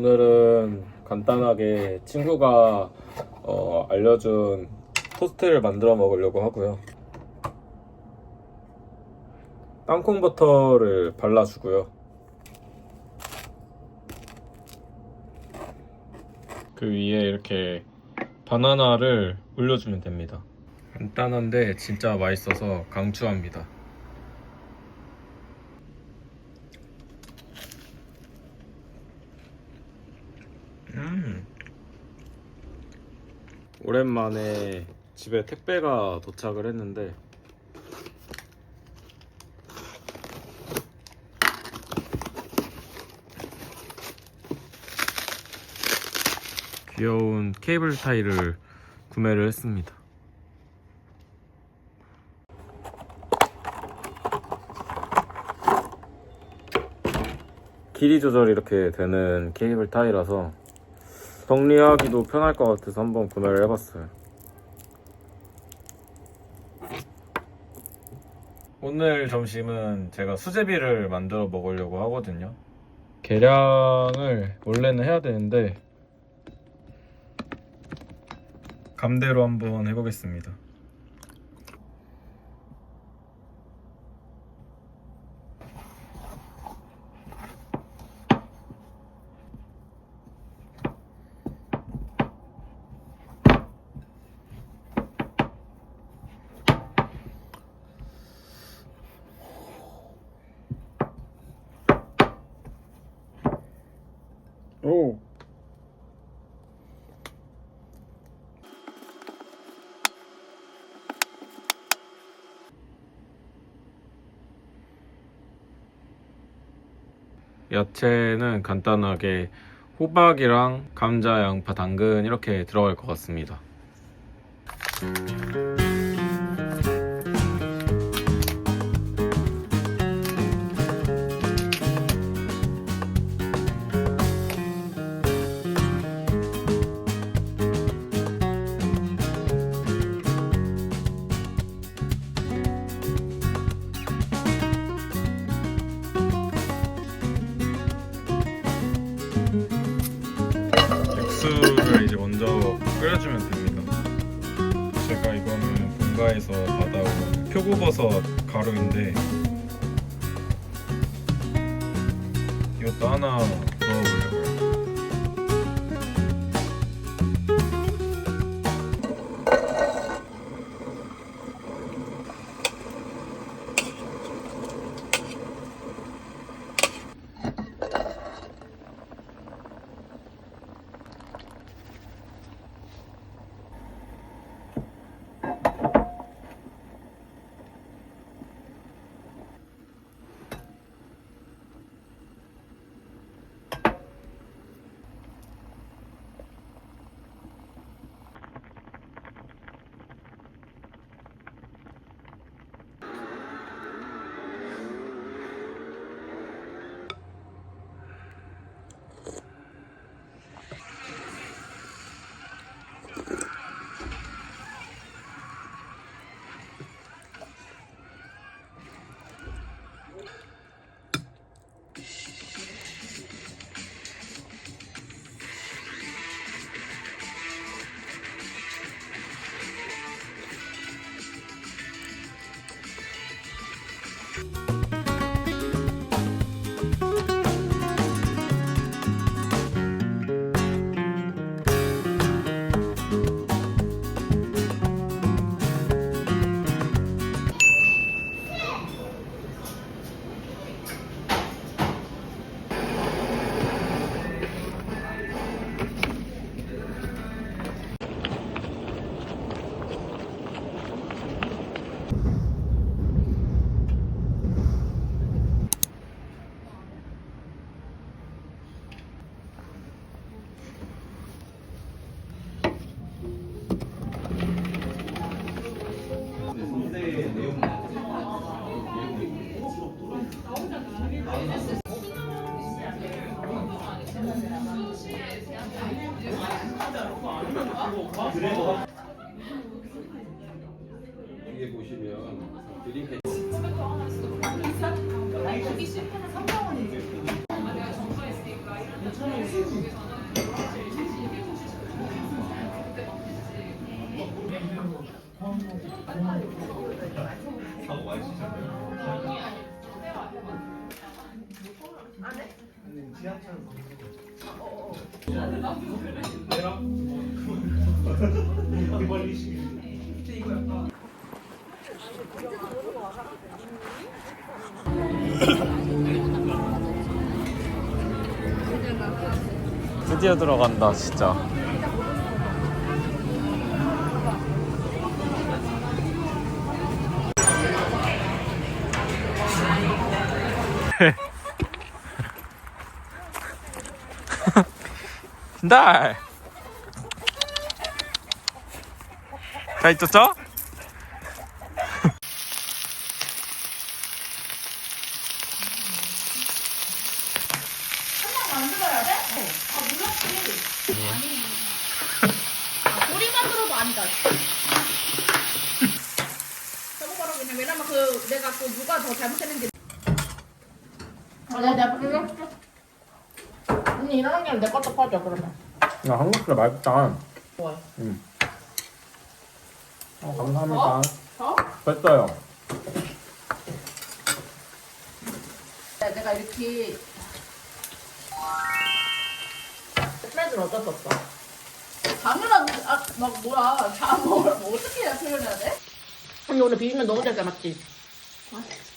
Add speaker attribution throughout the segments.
Speaker 1: 오늘은 간단하게 친구가 어, 알려준 토스트를 만들어 먹으려고 하고요. 땅콩 버터를 발라주고요. 그 위에 이렇게 바나나를 올려주면 됩니다. 간단한데 진짜 맛있어서 강추합니다. 음. 오랜만에 집에 택배가 도착을 했는데 귀여운 케이블 타이를 구매를 했습니다. 길이 조절이 이렇게 되는 케이블 타이라서 정리하기도 편할 것 같아서 한번 구매를 해봤어요. 오늘 점심은 제가 수제비를 만들어 먹으려고 하거든요. 계량을 원래는 해야 되는데 감대로 한번 해보겠습니다. 오. 야채는 간단하게 호박이랑 감자, 양파, 당근 이렇게 들어갈 것 같습니다. 끓여주면 됩니다. 제가 이거는 본가에서 받아온 표고버섯 가루인데 이것도 하나
Speaker 2: 뒤에 보시면 드링크
Speaker 1: 드디어 들어간다 진짜 날!
Speaker 3: 만들어야 돼? 아 몰랐지. 아니. 아, 우리만 들어도 아니다. 해보라고 그냥 왜냐면 그 내가 그 누가 더 잘못했는지. 아 내가 내가 불렀어. 언니 이러는 게내 것도 퍼져 그러면.
Speaker 1: 야 한국도 맛있다
Speaker 3: 좋아요.
Speaker 1: 응. 어, 감사합니다
Speaker 3: 어?
Speaker 1: 됐어요
Speaker 3: 네, 내가 이렇게 플레이를 어쩔 수 없어. 당연한 아막 뭐야 잠을 뭐 어떻게 해야 표현해야 돼? 언니 오늘 비빔면 너무 잘 삶았지?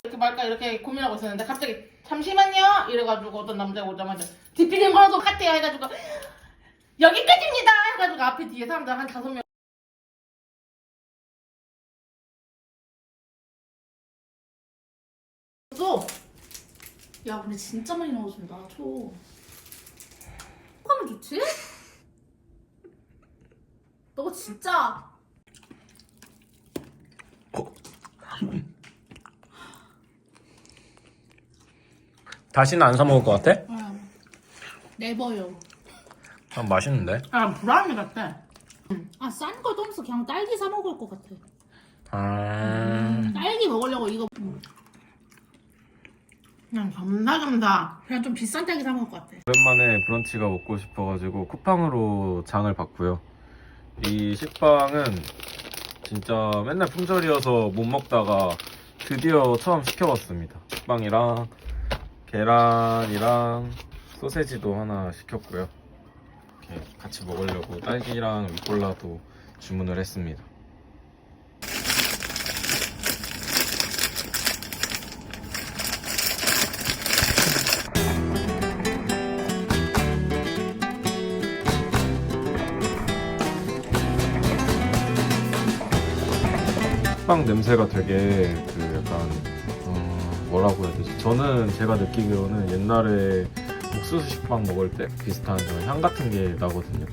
Speaker 3: 이렇게 말까 이렇게 고민하고 있었는데 갑자기 잠시만요 이래가지고 어떤 남자가 오자마자 디피디는 걸어서 카트야 해가지고 여기까지입니다 해가지고 앞에 뒤에 사람들 한 다섯 명 또 야, 우리 진짜 많이 넣어준다, 초. 하면 좋지? 너 진짜.
Speaker 1: 다시는 안 사 먹을 것 같아?
Speaker 3: 응. 네버요.
Speaker 1: 아, 맛있는데?
Speaker 3: 아, 브라우니 같아.
Speaker 4: 아, 싼거 떠면서 그냥 딸기 사 먹을 것 같아.
Speaker 1: 아...
Speaker 3: 딸기 먹으려고 이거. 그냥 겸사겸사.
Speaker 4: 그냥 좀 비싼 딸기 사 먹을 것 같아.
Speaker 1: 오랜만에 브런치가 먹고 싶어가지고 쿠팡으로 장을 봤고요. 이 식빵은 진짜 맨날 품절이어서 못 먹다가 드디어 처음 시켜봤습니다. 식빵이랑 계란이랑 소세지도 하나 시켰고요. 이렇게 같이 먹으려고 딸기랑 위콜라도 주문을 했습니다. 식빵 냄새가 되게 그 약간 어, 뭐라고 해야 되지? 저는 제가 느끼기로는 옛날에 옥수수 식빵 먹을 때 비슷한 향 같은 게 나거든요.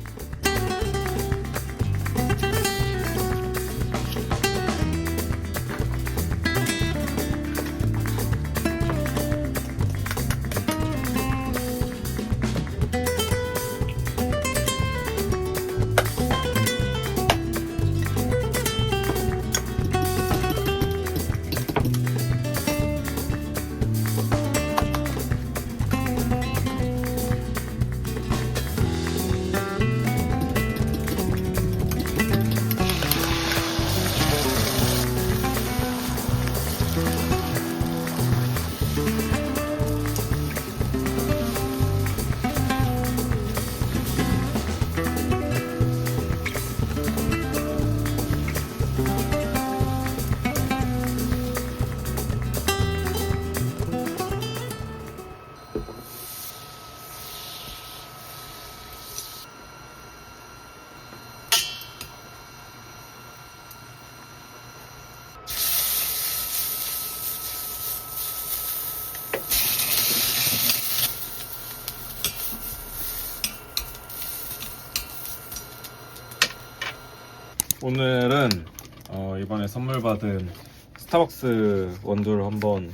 Speaker 1: 오늘은 어, 이번에 선물 받은 스타벅스 원두를 한번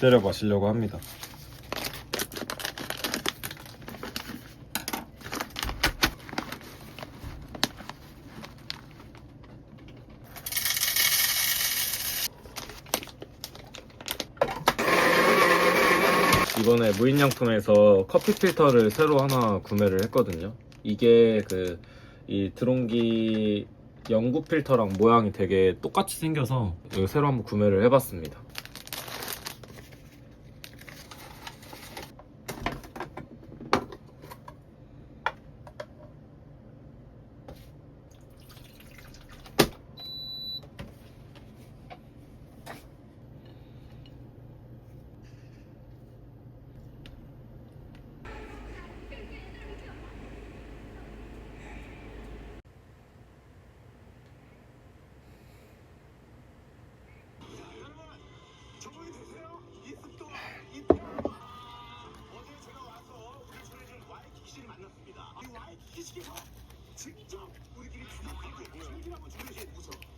Speaker 1: 때려 마시려고 합니다. 이번에 무인양품에서 커피 필터를 새로 하나 구매를 했거든요. 이게 그 이 드론기 영구 필터랑 모양이 되게 똑같이 생겨서 새로 한번 구매를 해봤습니다. 진짜 우리끼리 주목하고 즐기라고 주무시에 웃어.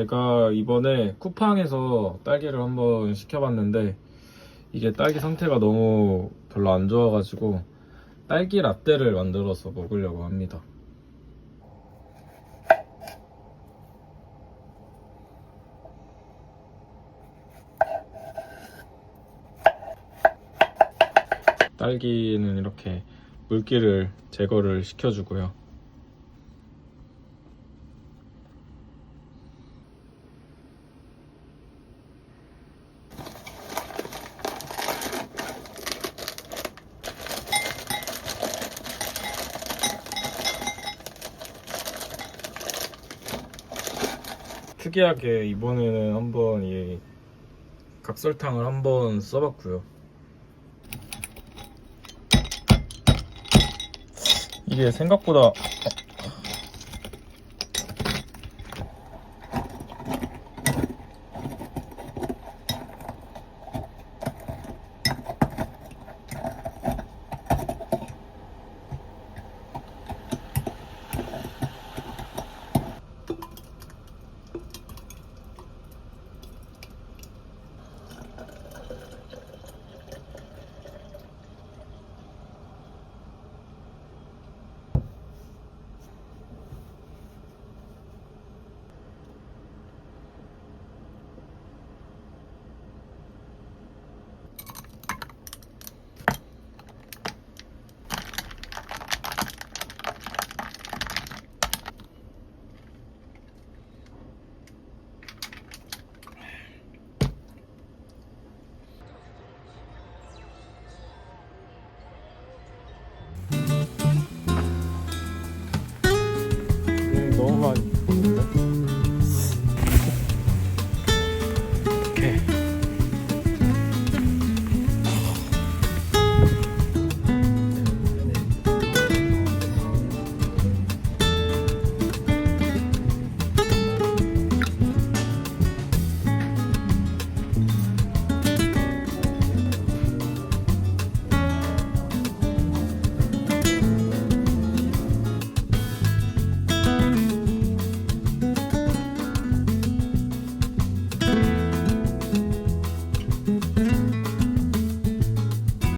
Speaker 1: 제가 이번에 쿠팡에서 딸기를 한번 시켜봤는데 이게 딸기 상태가 너무 별로 안 좋아가지고 딸기 라떼를 만들어서 먹으려고 합니다. 딸기는 이렇게 물기를 제거를 시켜주고요. 특이하게 이번에는 한번 이 각설탕을 한번 써봤고요. 이게 생각보다